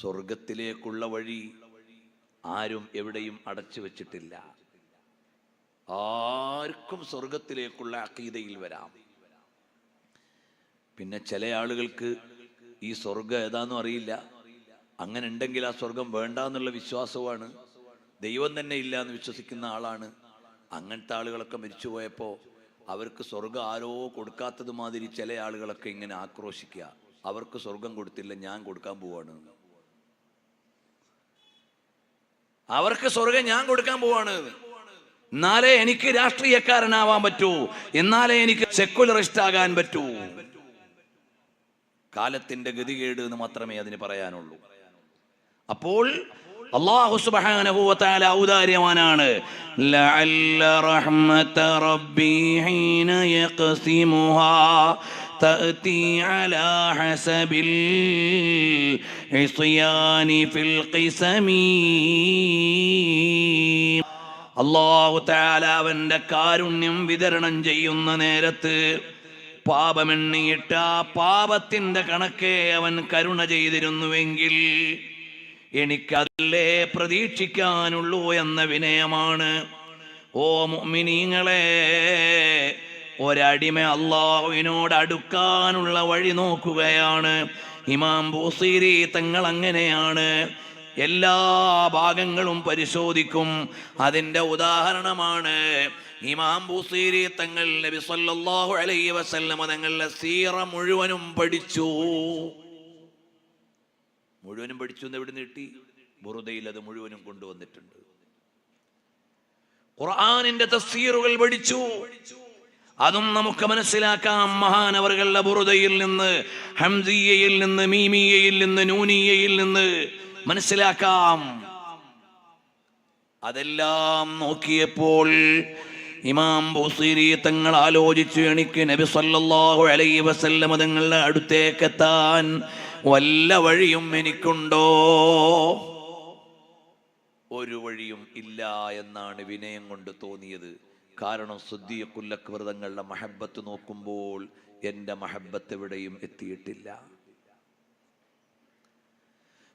സ്വർഗത്തിലേക്കുള്ള വഴി ആരും എവിടെയും അടച്ചു വച്ചിട്ടില്ല. ആർക്കും സ്വർഗത്തിലേക്കുള്ള അക്കീതയിൽ വരാം. പിന്നെ ചില ആളുകൾക്ക് ഈ സ്വർഗം ഏതാന്നും അറിയില്ല. അങ്ങനെ ഉണ്ടെങ്കിൽ ആ സ്വർഗം വേണ്ട എന്നുള്ള വിശ്വാസമാണ് ദൈവം തന്നെ ഇല്ല എന്ന് വിശ്വസിക്കുന്ന ആളാണ്. അങ്ങനത്തെ ആളുകളൊക്കെ മരിച്ചുപോയപ്പോൾ അവർക്ക് സ്വർഗം ആരോ കൊടുക്കാത്തത് മാതിരി ചില ആളുകളൊക്കെ ഇങ്ങനെ ആക്രോശിക്കുക. അവർക്ക് സ്വർഗം കൊടുത്തില്ല ഞാൻ കൊടുക്കാൻ പോവാണ്. അവർക്ക് സ്വർഗം ഞാൻ കൊടുക്കാൻ പോവാണ്. എന്നാലേ എനിക്ക് രാഷ്ട്രീയക്കാരനാവാൻ പറ്റൂ. എന്നാലേ എനിക്ക് സെക്കുലറിസ്റ്റ് ആകാൻ പറ്റൂ. കാലത്തിന്റെ ഗതികേട് എന്ന് മാത്രമേ അതിന് പറയാനുള്ളൂ. അപ്പോൾ അള്ളാഹു സുബ്ഹാനഹു വ തആല ഔദാര്യവാനാണ്. ലഅല്ല റഹ്മത റബ്ബി ഹീന تأتي على حسب العصيان في القسم അള്ളാഹു താല അവന്റെ കാരുണ്യം വിതരണം ചെയ്യുന്ന നേരത്ത് പാപമെണ്ണിയിട്ട് ആ പാപത്തിന്റെ കണക്കെ അവൻ കരുണ ചെയ്തിരുന്നുവെങ്കിൽ എനിക്കതല്ലേ പ്രതീക്ഷിക്കാനുള്ളൂ എന്ന വിനയമാണ് ഓ മുഅ്മിനീങ്ങളെ ഒരടിമ അള്ളാഹുവിനോട് അടുക്കാനുള്ള വഴി നോക്കുകയാണ്. ഇമാം ബൂസീരി തങ്ങൾ അങ്ങനെയാണ് എല്ലാ ഭാഗങ്ങളും പരിശോധിക്കും. അതിന്റെ ഉദാഹരണമാണ് ഇമാം ബൂസീരി തങ്ങൾ നബി സല്ലല്ലാഹു അലൈഹി വസല്ലമ തങ്ങളുടെ സീറ മുഴുവനും പഠിച്ചു. മുഴുവനും പഠിച്ചു എന്ന് എവിടെ നീട്ടി ബുറുദയിൽ അത് മുഴുവനും കൊണ്ടുവന്നിട്ടുണ്ട്. ഖുർആനിന്റെ തഫ്സീറുകൾ പഠിച്ചു. അതും നമുക്ക് മനസ്സിലാക്കാം. മഹാനവറുകളുടെ ബുറുദയിൽ നിന്ന് ഹംസിയയിൽ നിന്ന് മീമിയയിൽ നിന്ന് നൂനിയയിൽ നിന്ന് മനസ്സിലാക്കാം. അതെല്ലാം നോക്കിയപ്പോൾ ഇമാം ബുസീരി തങ്ങൾ ആലോചിച്ചു എനിക്ക് നബി സല്ലല്ലാഹു അലൈഹി വസല്ലമ തങ്ങളുടെ അടുത്തേക്ക് എത്താൻ വല്ല വഴിയും എനിക്കുണ്ടോ? ഒരു വഴിയും ഇല്ല എന്നാണ് വിനയം കൊണ്ട് തോന്നിയത്. കാരണം സുദ്ദീഖുല്ലക്ബർ തങ്ങളുടെ മഹബത്ത് നോക്കുമ്പോൾ എന്റെ മഹബത്ത് എവിടെയും എത്തിയിട്ടില്ല.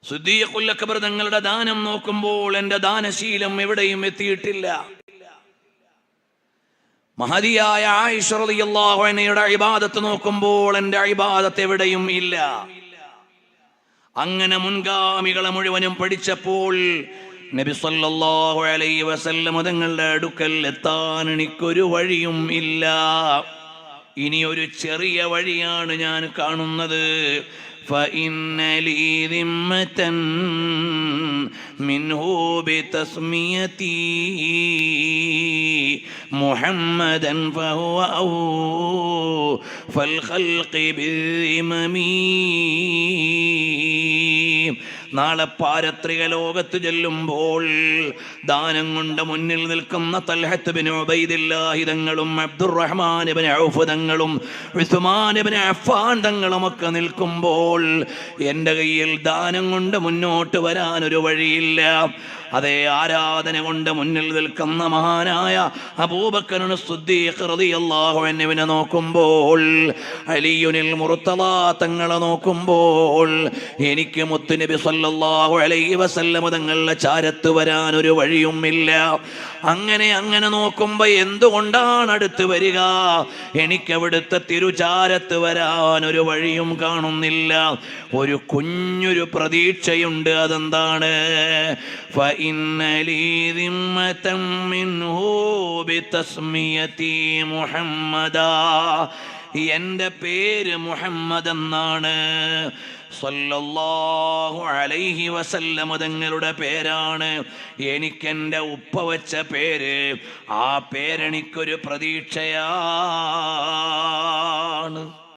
സുദ്ദീഖുല്ലക്ബർ തങ്ങളുടെ ദാനം നോക്കുമ്പോൾ എന്റെ ദാനശീലം എവിടെയും എത്തിയിട്ടില്ല. മഹതിയായ ആയിഷറിയാഹുനയുടെ ഇബാദത്ത് നോക്കുമ്പോൾ എന്റെ ഇബാദത്ത് എവിടെയും ഇല്ല. അങ്ങനെ മുൻഗാമികളെ മുഴുവനും പഠിച്ചപ്പോൾ നബി സല്ലാഹു അലൈ വസല്ലം തങ്ങളുടെ അടുക്കൽ എത്താൻ എനിക്കൊരു വഴിയും ഇല്ല. ഇനി ഒരു ചെറിയ വഴിയാണ് ഞാൻ കാണുന്നത്. മുഹമ്മദൻ ഫൽ നാളെ പാരത്രിക ലോകത്ത് ചെല്ലുമ്പോൾ ദാനം കൊണ്ട് മുന്നിൽ നിൽക്കുന്ന തൽഹത്ത് ബിനോബൈദില്ലാഹിതങ്ങളും ഉബൈദില്ലാഹി തങ്ങളും അബ്ദുറഹ്മാൻ ബിൻ ഔഫ് തങ്ങളും ഉസ്മാൻ ബിൻ അഫ്ഫാൻ തങ്ങളും ഒക്കെ നിൽക്കുമ്പോൾ എന്റെ കയ്യിൽ ദാനം കൊണ്ട് മുന്നോട്ട് വരാൻ ഒരു വഴിയില്ല. അതേ ആരാധന കൊണ്ട് മുന്നിൽ നിൽക്കുന്ന മഹാനായ അബൂബക്കറിന് സുദ്ദീഖ്റിയാഹുവിനെ നോക്കുമ്പോൾ അലിയുനിൽ മുറുത്തലാത്തങ്ങളെ തങ്ങളെ നോക്കുമ്പോൾ എനിക്ക് മുത്തുനബി സല്ലല്ലാഹു അലൈഹി വസല്ലം തങ്ങളുടെ ചാരത്ത് വരാൻ ഒരു വഴിയുമില്ല. അങ്ങനെ അങ്ങനെ നോക്കുമ്പോൾ എന്തുകൊണ്ടാണ് അടുത്ത് വരിക? എനിക്ക് അവിടുത്തെ തിരുചാരത്ത് വരാൻ ഒരു വഴിയും കാണുന്നില്ല. ഒരു കുഞ്ഞൊരു പ്രതീക്ഷയുണ്ട് അതെന്താണ്? മുഹമ്മദാ. എന്റെ പേര് മുഹമ്മദ് എന്നാണ്. അലൈഹി തങ്ങളുടെ പേരാണ്. എനിക്കെന്റെ ഉപ്പ വച്ച പേര്. ആ പേരെനിക്കൊരു പ്രതീക്ഷയാണ്.